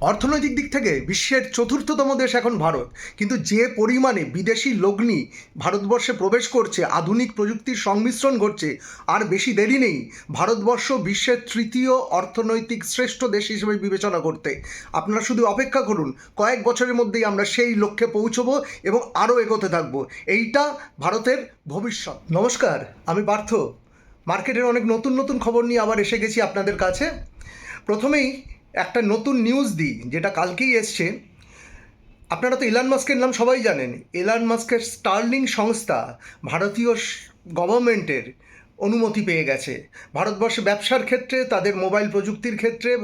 অর্থনৈতিক দিক থেকে বিশ্বের চতুর্থতম দেশ এখন ভারত। কিন্তু যে পরিমাণে বিদেশি লগ্নি ভারতবর্ষে প্রবেশ করছে, আধুনিক প্রযুক্তির সংমিশ্রণ ঘটছে, আর বেশি দেরি নেই ভারতবর্ষ বিশ্বের তৃতীয় অর্থনৈতিক শ্রেষ্ঠ দেশ হিসেবে বিবেচনা করতে। আপনারা শুধু অপেক্ষা করুন, কয়েক বছরের মধ্যেই আমরা সেই লক্ষ্যে পৌঁছবো এবং আরও এগোতে থাকব। এইটা ভারতের ভবিষ্যৎ। নমস্কার, আমি পার্থ। মার্কেটের অনেক নতুন নতুন খবর নিয়ে আবার এসে গেছি আপনাদের কাছে। প্রথমেই একটা নতুন নিউজ দিই, যেটা কালকেই এসছে। আপনারা তো ইলান মাস্কের নাম সবাই জানেন। ইলান মাস্কের স্টার্লিং সংস্থা ভারতীয় গভর্নমেন্টের অনুমতি পেয়ে গেছে। ভারতবর্ষে ব্যবসার ক্ষেত্রে, তাদের মোবাইল প্রযুক্তির ক্ষেত্রে,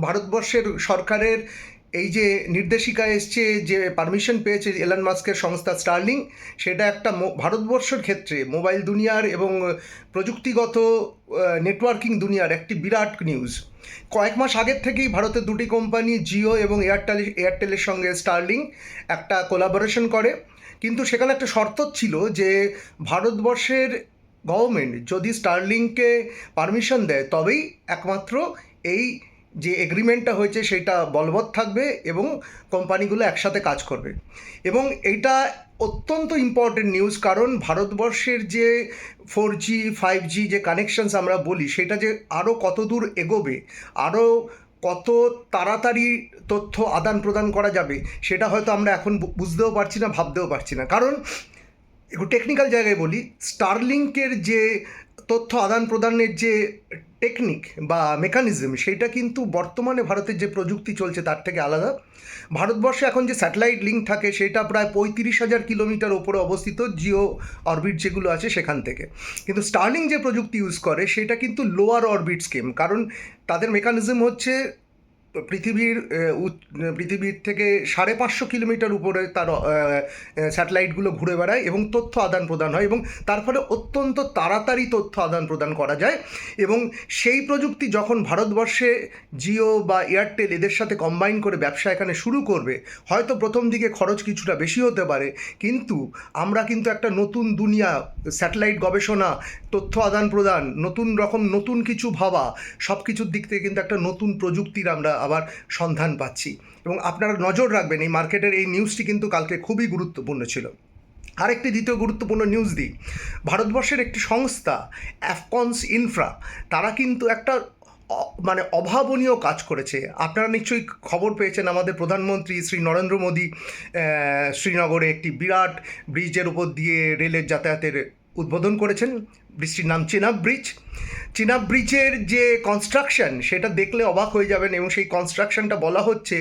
ভারতবর্ষের সরকারের এই যে নির্দেশিকা এসছে যে পারমিশন পেয়েছে এলান মাস্কের সংস্থা স্টার্লিং সেটা একটা ভারতবর্ষের ক্ষেত্রে মোবাইল দুনিয়ার এবং প্রযুক্তিগত নেটওয়ার্কিং দুনিয়ার একটি বিরাট নিউজ কয়েক মাস আগের থেকেই ভারতের দুটি কোম্পানি জিও এবং এয়ারটেল এয়ারটেলের সঙ্গে স্টার্লিং একটা কোলাবোরেশন করে। কিন্তু সেখানে একটা শর্ত ছিল যে ভারতবর্ষের গভর্নমেন্ট যদি স্টার্লিংকে পারমিশন দেয়, তবেই একমাত্র এই যে এগ্রিমেন্টটা হয়েছে সেটা বলবৎ থাকবে এবং কোম্পানিগুলো একসাথে কাজ করবে। এবং এইটা অত্যন্ত ইম্পর্টেন্ট নিউজ কারণ ভারতবর্ষের যে ফোর জি ফাইভ জি যে কানেকশনস আমরা বলি, সেটা যে আরও কত দূর এগোবে আরও কত তাড়াতাড়ি তথ্য আদান প্রদান করা যাবে, সেটা হয়তো আমরা এখন বুঝতেও পারছি না, ভাবতেও পারছি না। কারণ, একটু টেকনিক্যাল জায়গায় বলি স্টারলিংকের যে তথ্য আদান প্রদানের যে টেকনিক বা মেকানিজম সেটা কিন্তু বর্তমানে ভারতের যে প্রযুক্তি চলছে তার থেকে আলাদা। ভারতবর্ষে এখন যে স্যাটেলাইট লিঙ্ক থাকে, সেটা প্রায় পঁয়ত্রিশ হাজার কিলোমিটার ওপরে অবস্থিত জিও অরবিট যেগুলো আছে সেখান থেকে। কিন্তু স্টার্লিং যে প্রযুক্তি ইউজ করে, সেটা কিন্তু লোয়ার অরবিট স্কিম কারণ তাদের মেকানিজম হচ্ছে পৃথিবীর পৃথিবীর থেকে সাড়ে পাঁচশো কিলোমিটার উপরে তার স্যাটেলাইটগুলো ঘুরে বেড়ায় এবং তথ্য আদান প্রদান হয় এবং তার ফলে অত্যন্ত তাড়াতাড়ি তথ্য আদান প্রদান করা যায় এবং সেই প্রযুক্তি যখন ভারতবর্ষে জিও বা এয়ারটেল এদের সাথে কম্বাইন করে ব্যবসা এখানে শুরু করবে, হয়তো প্রথম দিকে খরচ কিছুটা বেশি হতে পারে, কিন্তু আমরা কিন্তু একটা নতুন দুনিয়া, স্যাটেলাইট গবেষণা, তথ্য আদান প্রদান, নতুন রকম নতুন কিছু ভাবা সব কিছুর দিক থেকে কিন্তু একটা নতুন প্রযুক্তির আমরা আবার সন্ধান পাচ্ছি। এবং আপনারা নজর রাখবেন, এই মার্কেটের এই নিউজটি কিন্তু কালকে খুবই গুরুত্বপূর্ণ ছিল। আরেকটি দ্বিতীয় গুরুত্বপূর্ণ নিউজ দিই ভারতবর্ষের একটি সংস্থা অ্যাফকনস ইনফ্রা তারা কিন্তু একটা মানে অভাবনীয় কাজ করেছে। আপনারা নিশ্চয়ই খবর পেয়েছেন আমাদের প্রধানমন্ত্রী শ্রী নরেন্দ্র মোদী শ্রীনগরে একটি বিরাট ব্রিজের উপর দিয়ে রেলের যাতায়াতের উদ্বোধন করেছেন। ব্রিজটির নাম চেনাব ব্রিজ। চিনাব ব্রিজের যে কনস্ট্রাকশন সেটা দেখলে অবাক হয়ে যাবেন এবং সেই কনস্ট্রাকশনটা বলা হচ্ছে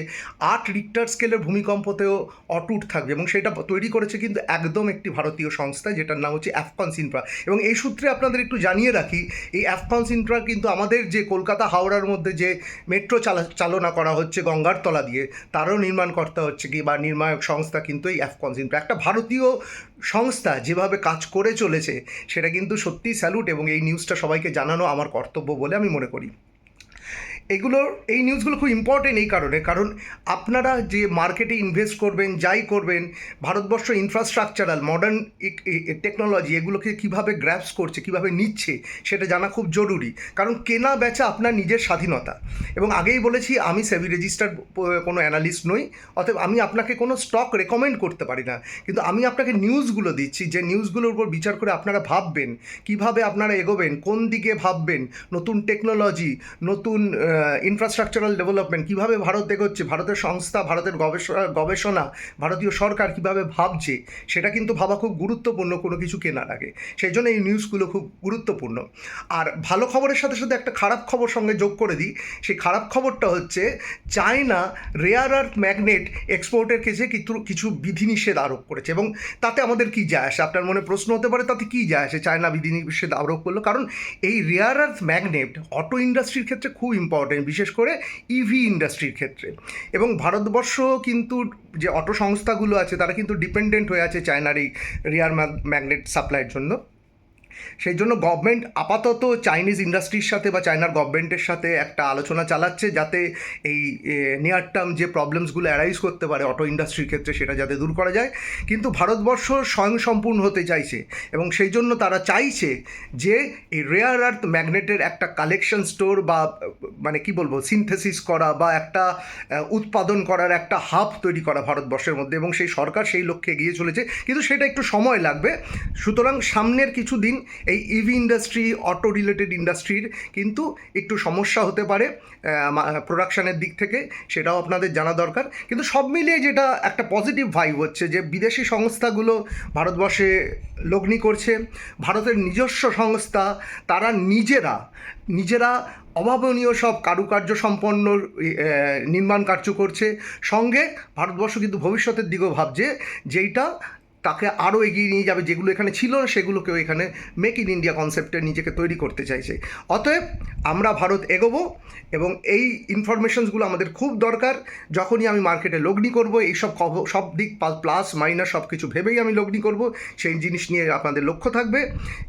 আট রিক্টার স্কেলের ভূমিকম্পতেও অটুট থাকবে এবং সেটা তৈরি করেছে কিন্তু একদম একটি ভারতীয় সংস্থা যেটার নাম হচ্ছে অ্যাফকনস ইনফ্রা এবং এই সূত্রে আপনাদের একটু জানিয়ে রাখি, এই অ্যাফকনস ইনফ্রা কিন্তু আমাদের যে কলকাতা হাওড়ার মধ্যে যে মেট্রো চালা চালনা করা হচ্ছে গঙ্গার তলা দিয়ে, তারও নির্মাণকর্তা হচ্ছে কি বা নির্মায়ক সংস্থা কিন্তু এই অ্যাফকনস ইনফ্রা একটা ভারতীয় সংস্থা যেভাবে কাজ করে চলেছে, সেটা কিন্তু সত্যিই স্যালুট এবং এই নিউজটা সবাইকে জানানো আমার কর্তব্য বলে আমি মনে করি। এগুলো, এই নিউজগুলো খুব ইম্পর্টেন্ট এই কারণে। কারণ আপনারা যে মার্কেটে ইনভেস্ট করবেন, যাই করবেন, ভারতবর্ষ ইনফ্রাস্ট্রাকচারাল মডার্ন টেকনোলজি এগুলোকে কীভাবে গ্র্যাপস করছে, কীভাবে নিচ্ছে, সেটা জানা খুব জরুরি। কারণ কেনা বেচা আপনার নিজের স্বাধীনতা। এবং আগেই বলেছি, আমি সেভি রেজিস্টার্ড কোনো অ্যানালিস্ট নই, অতএব আমি আপনাকে কোনো স্টক রেকমেন্ড করতে পারি না। কিন্তু আমি আপনাকে নিউজগুলো দিচ্ছি, যে নিউজগুলোর উপর বিচার করে আপনারা ভাববেন, কীভাবে আপনারা এগোবেন, কোন দিকে ভাববেন, নতুন টেকনোলজি নতুন ইনফ্রাস্ট্রাকচারাল ডেভেলপমেন্ট কীভাবে ভারত এগোচ্ছে, ভারতের সংস্থা, ভারতের গবেষণা গবেষণা, ভারতীয় সরকার কীভাবে ভাবছে, সেটা কিন্তু ভাবা খুব গুরুত্বপূর্ণ কোনো কিছু কেনার আগে। সেই জন্য এই নিউজগুলো খুব গুরুত্বপূর্ণ। আর ভালো খবরের সাথে সাথে একটা খারাপ খবর সঙ্গে যোগ করে দিই। সেই খারাপ খবরটা হচ্ছে, চায়না রেয়ার আর্থ ম্যাগনেট এক্সপোর্টের কেসে কিছু কিছু বিধিনিষেধ আরোপ করেছে। এবং তাতে আমাদের কী যায় আসে? আপনার মনে প্রশ্ন হতে পারে, তাতে কী যায় আসে? চায়না বিধিনিষেধ আরোপ করল। কারণ এই রেয়ার আর্থ ম্যাগনেট অটো ইন্ডাস্ট্রির ক্ষেত্রে খুব ইম্পর্টেন্ট বিশেষ করে ইভি ইন্ডাস্ট্রির ক্ষেত্রে। এবং ভারতবর্ষ কিন্তু যে অটো সংস্থাগুলো আছে, তারা কিন্তু ডিপেন্ডেন্ট হয়ে আছে চায়নার এই রিয়ার ম্যাগনেট সাপ্লাইয়ের জন্য। সেই জন্য গভর্নমেন্ট আপাতত চাইনিজ ইন্ডাস্ট্রির সাথে বা চায়নার গভর্নমেন্টের সাথে একটা আলোচনা চালাচ্ছে যাতে এই নিয়ার টার্ম যে প্রবলেমসগুলো অ্যারাইজ করতে পারে অটো ইন্ডাস্ট্রির ক্ষেত্রে সেটা যাতে দূর করা যায়। কিন্তু ভারতবর্ষ স্বয়ংসম্পূর্ণ হতে চাইছে এবং সেই জন্য তারা চাইছে যে এই রেয়ার আর্থ ম্যাগনেটের একটা কালেকশন স্টোর বা মানে কি বলব সিনথেসিস করা বা একটা উৎপাদন করার একটা হাব তৈরি করা ভারতবর্ষের মধ্যে এবং সেই সরকার সেই লক্ষ্যে এগিয়ে চলেছে। কিন্তু সেটা একটু সময় লাগবে। সুতরাং সামনের কিছু দিন এই ইভি ইন্ডাস্ট্রি অটো রিলেটেড ইন্ডাস্ট্রির কিন্তু একটু সমস্যা হতে পারে প্রোডাকশানের দিক থেকে, সেটাও আপনাদের জানা দরকার। কিন্তু সব মিলিয়ে যেটা একটা পজিটিভ ভাইব হচ্ছে যে বিদেশি সংস্থাগুলো ভারতবর্ষে লগ্নি করছে, ভারতের নিজস্ব সংস্থা, তারা নিজেরা নিজেরা অভাবনীয় সব কারুকার্য সম্পন্ন নির্মাণ কার্য করছে। সঙ্গে ভারতবর্ষ কিন্তু ভবিষ্যতের দিকেও ভাবছে, যেইটা তাকে আরও এগিয়ে নিয়ে যাবে যেগুলো এখানে ছিল না সেগুলোকেও এখানে মেক ইন ইন্ডিয়া কনসেপ্টে নিজেকে তৈরি করতে চাইছে। অতএব আমরা ভারত এগোবো এবং এই ইনফরমেশনসগুলো আমাদের খুব দরকার। যখনই আমি মার্কেটে লগ্নি করব এই সব সব দিক প্লাস মাইনাস সব কিছু ভেবেই আমি লগ্নি করব। সেই জিনিস নিয়ে আপনাদের লক্ষ্য থাকবে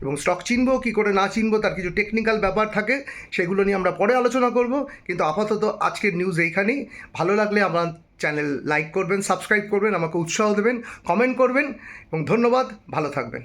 এবং স্টক চিনবো, কী করে না চিনবো, তার কিছু টেকনিক্যাল ব্যাপার থাকে, সেগুলো নিয়ে আমরা পরে আলোচনা করব। কিন্তু আপাতত আজকের নিউজ এইখানেই। ভালো লাগলে আমার চ্যানেল লাইক করবেন সাবস্ক্রাইব করবেন আমাকে উৎসাহ দেবেন কমেন্ট করবেন এবং ধন্যবাদ ভালো থাকবেন।